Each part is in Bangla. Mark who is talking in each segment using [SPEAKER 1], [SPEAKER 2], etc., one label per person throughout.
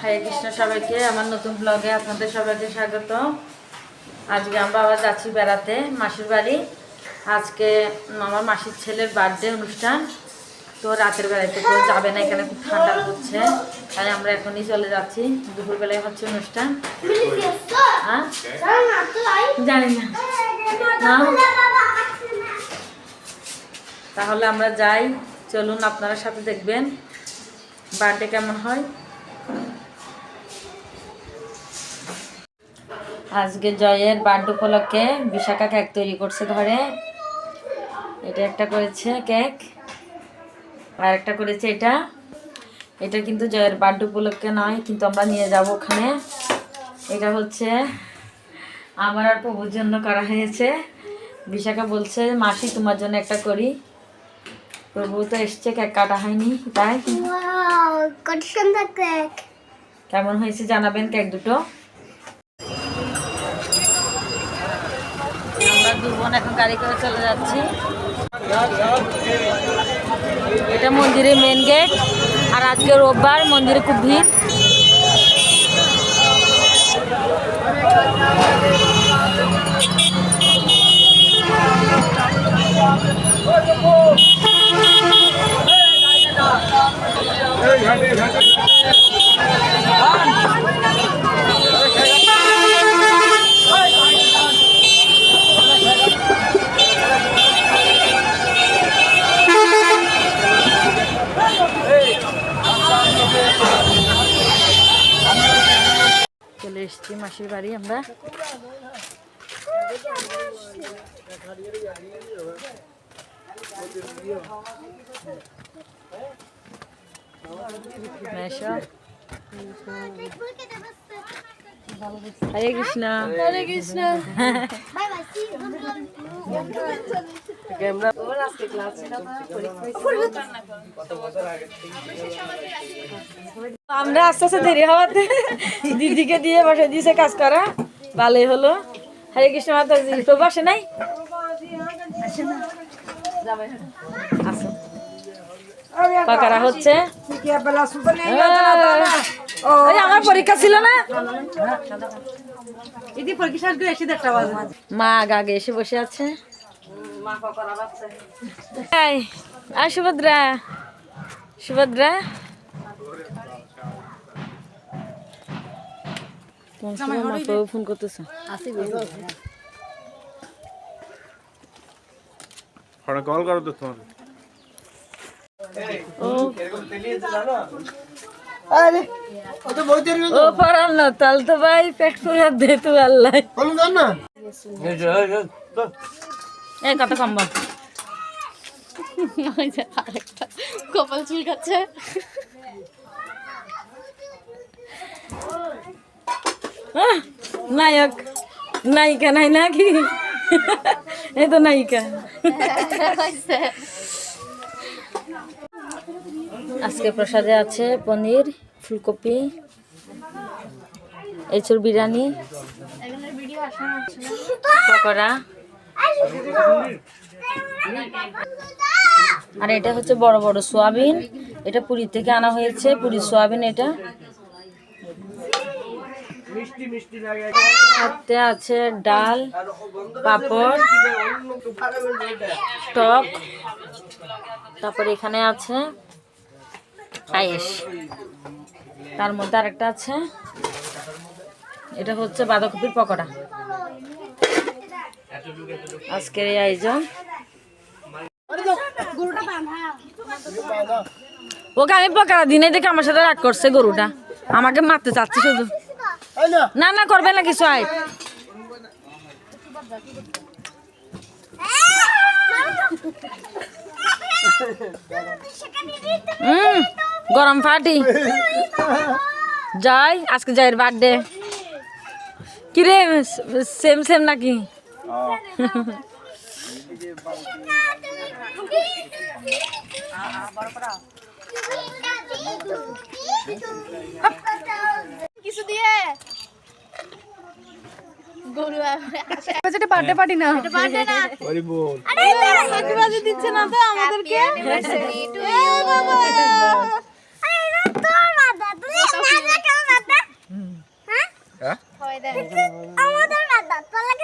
[SPEAKER 1] হরে কৃষ্ণ সবাইকে, আমার নতুন ব্লগে আপনাদের সবাইকে স্বাগত আজকে আমরা আবার যাচ্ছি বেড়াতে, মাসির বাড়ি। আজকে আমার মাসির ছেলের বার্থডে অনুষ্ঠান। তো রাতের বেলাতে কেউ যাবে না, এখানে খুব ঠান্ডা পড়ছে। তাই আমরা এখনই চলে যাচ্ছি। দুপুরবেলায় হচ্ছে অনুষ্ঠান। হ্যাঁ? জানি না। না? তাহলে আমরা যাই। চলুন, আপনারা সাথে দেখবেন। বার্থডে কেমন হয়? আজকে জয়ের বার্থডে উপলক্ষে বিশাখা কেক তৈরি করছে ঘরে। এটা একটা করেছে কেক আর একটা করেছে এটা। এটা কিন্তু জয়ের বার্থডে উপলক্ষে নয় কিন্তু আমরা নিয়ে যাব ওখানে। এটা হচ্ছে আমার আর প্রভুর জন্য করা হয়েছে। বিশাখা বলছে মাসি তোমার জন্য একটা করি। প্রভু তো এসছে কেক কাটা হয়নি তাই।
[SPEAKER 2] কত সুন্দর কেক
[SPEAKER 1] কেমন হয়েছে জানাবেন কেক দুটো? দু বোন এখন গাড়ি করে চলে যাচ্ছি এটা মন্দিরের মেন গেট আর আজকে রোববার মন্দিরে খুব ভিড় চলে এসেছি মাসির বাড়ি আমরা মেশো হরে আমরা আস্তে আস্তে দেরি হওয়াতে দিদিকে দিয়ে বসে দিয়েছে কাজ করা। ভালোই হলো। হরে কৃষ্ণ মাতাজি তো বসে নাই? পাকারা হচ্ছে। ওই আমার পরীক্ষা ছিল না? মা আগে এসে বসে আছে। আয় সুভদ্রা। কেউ ফোন করতেছে।
[SPEAKER 3] কল করো তো তোমার।
[SPEAKER 1] ও। ও পড়াল না তাল তো ভাই পেট পুরা দে তু আল্লাহ। এই কত কম বল
[SPEAKER 4] কপাল চুলকাচ্ছে।
[SPEAKER 1] আহ, নায়ক। নায়িকা নাই নাকি? এই তো নায়িকা। আজকে প্রসাদে আছে পনির ফুলকপি এঁচুর বিরিয়ানি পকোড়া। আর এটা হচ্ছে বড় বড় সোয়াবিন। এটা পুরী থেকে আনা হয়েছে। পুরী সোয়াবিন এটা। সাথে আছে ডাল, পাপড়, টক। তারপর এখানে আছে পায়েস। তার মধ্যে আরেকটা আছে। এটা হচ্ছে বাঁধাকপির পকোড়া। আজকের এই আয়োজন। ওকে, আমি পকোড়া দিনে দেখে আমার সাথে রাগ করছে গরুটা। আমাকে মারতে চাচ্ছে শুধু। না না, করবে না কিছু, আয়। গরম ফাটি। যাই, আজকে যাইয়ের বার্থডে কিরে সেম সেম নাকি?
[SPEAKER 4] কিছু দিয়ে গরু এটা বার্থডে পার্টি না। এটা বার্থডে না
[SPEAKER 3] হরি বল
[SPEAKER 4] আরে সাকিবাজি দিচ্ছে না তো আমাদেরকে। এ বাবা।
[SPEAKER 2] আরে তোর মাদা তুই
[SPEAKER 3] মাদা কেন মাদা হ্যাঁ? হ্যাঁ? আমাদের মাদা
[SPEAKER 5] তোর লাগে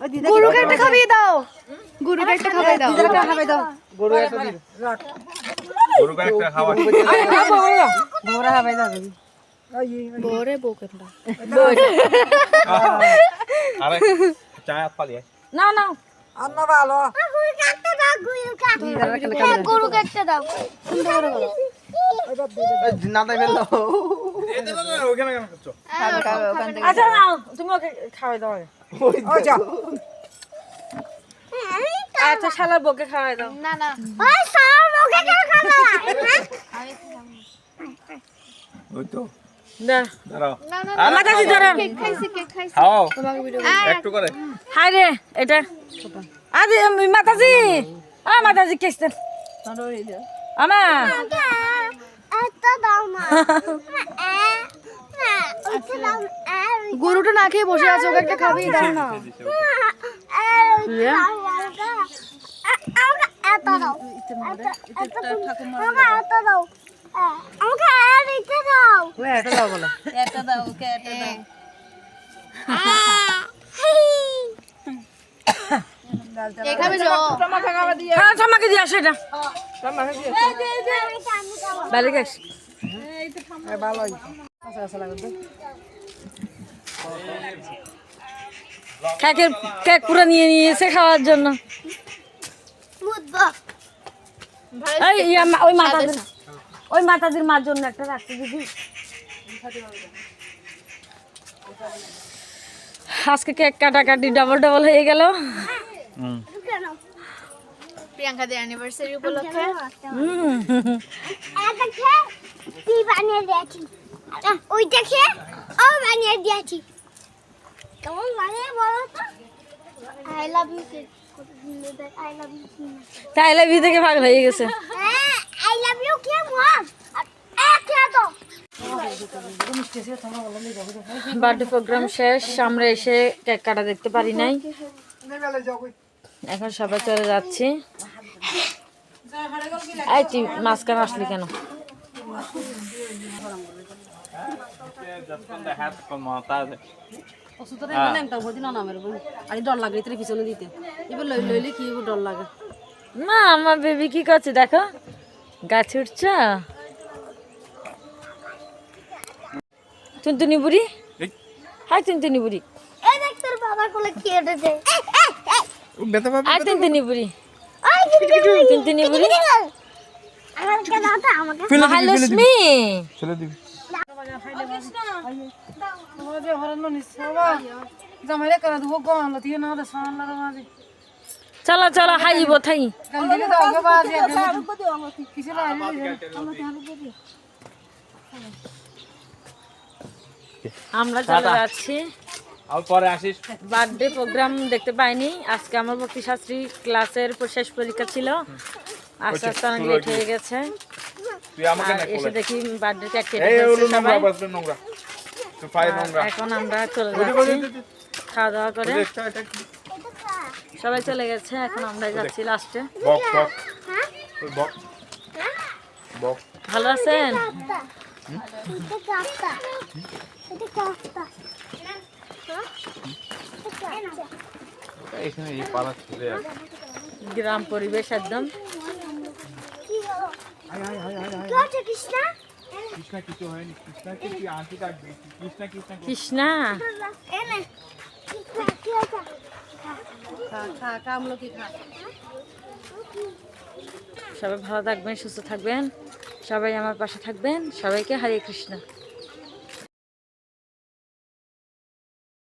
[SPEAKER 4] গুরুকে একটা খাবিয়ে দাও। গুরুকে একটা খাবিয়ে দাও।
[SPEAKER 5] খাবাই দাও।
[SPEAKER 3] গরুকে একটা খাওয়া
[SPEAKER 5] ঘোরা খাবাই দাও
[SPEAKER 4] বরে বউকেনটা
[SPEAKER 3] আরে চা পালি
[SPEAKER 1] নাও নাও
[SPEAKER 5] আন্না ভালো।
[SPEAKER 2] গরু কাটতে দাও। গরু কাটতে হ্যাঁ, গরু কাটতে দাও
[SPEAKER 5] ফেলল।
[SPEAKER 3] ওখানে কেন করছ?
[SPEAKER 1] আচ্ছা নাও তুমি ওকে খাওয়াই দাও আগে। আচ্ছা শালার বউকে খাওয়াই দাও।
[SPEAKER 2] না না। ওই সার মুখে কেন খাবা
[SPEAKER 3] ওই তো।
[SPEAKER 1] দে।
[SPEAKER 3] দাঁড়াও।
[SPEAKER 2] না না
[SPEAKER 1] মাতাজি
[SPEAKER 2] খাইছি কে খাইছি?
[SPEAKER 3] খাও একটু করে।
[SPEAKER 1] হাই রে এটা। আরে মাতাজি। আ মাতাজি কেসতে আমা
[SPEAKER 2] এত দাও না এত দাও
[SPEAKER 4] গুরুটা না খেয়ে বসে আছে ওকে একটা দাও না।
[SPEAKER 2] এত দাও আমাকে আর এটা দাও।
[SPEAKER 5] ওই এটা দাও বলে
[SPEAKER 4] এখানে যাও
[SPEAKER 1] হ্যাঁ আমাকে দিয়ে আসো এটা বাইরে গেছ
[SPEAKER 5] ভালো
[SPEAKER 1] কেকের কেক পুরো নিয়ে নিয়েছে খাওয়ার জন্য। এই ইয়া ওই মাতাদের ওই মাতাদের মার জন্য একটা রাখতে দিদি। আজকে কেক কাটাকাটি ডাবল ডাবল হয়ে গেল।
[SPEAKER 4] প্রিয়াঙ্কাদের অ্যানিভার্সারি উপলক্ষে।
[SPEAKER 2] তুই বানিয়ে দিয়েছি আর ওইটা খেয়ে ও বানিয়ে দিয়েছি কেমন বানিয়ে বলো তো? I love you I love you
[SPEAKER 1] তাই লাভি থেকে হয়ে গেছে।
[SPEAKER 2] আই লাভ ইউ কে মম এক খেয়ে তো।
[SPEAKER 1] বার্থডে প্রোগ্রাম শেষ আমরা এসে কেক কাটা দেখতে পারি নাই। এখন সবাই চলে যাচ্ছি। এই তুই মাঝখানে আসলি কেন?
[SPEAKER 5] ওষুধটা এখানে একটা ভোজি না নামের আর ডর লাগে এতে পিছনে দিতে এবার লই লইলে কি ডর লাগে
[SPEAKER 1] না আমার বেবি কি করছে দেখো। গাছ উঠছ। তুনতুনি বুড়ি। হাই তুনতুনি বুড়ি।
[SPEAKER 2] এই দেখ তোর বাবার কোলে কি উঠেছে
[SPEAKER 3] বেতা বাবা
[SPEAKER 1] হাই তুনতুনি বুড়ি। তুনতুনি বুড়ি। মহালক্ষ্মী
[SPEAKER 3] দিবি
[SPEAKER 1] চলো চলো হাইব থাই
[SPEAKER 5] কাল দিলে দাও গে বাজে কিছু না
[SPEAKER 1] আমরা চলে যাচ্ছি।
[SPEAKER 3] আর পরে আসিস।
[SPEAKER 1] বার্থডে প্রোগ্রাম দেখতে পাইনি। আজকে আমার ভক্তি শাস্ত্রী ক্লাসের শেষ পরীক্ষা ছিল। আস্তে আস্তে অনেক লেট হয়ে গেছে। এসে দেখি বার্থডে কেক কেটে এখন আমরা চলে যাচ্ছি। খাওয়া দাওয়া করে? সবাই চলে গেছে এখন আমরা যাচ্ছি লাস্টে ভালো আছেন? গ্রাম পরিবেশ একদম।
[SPEAKER 2] কৃষ্ণা?
[SPEAKER 1] সবাই ভালো থাকবেন সুস্থ থাকবেন। সবাই আমার পাশে থাকবেন। সবাইকে হারিয়ে কৃষ্ণ।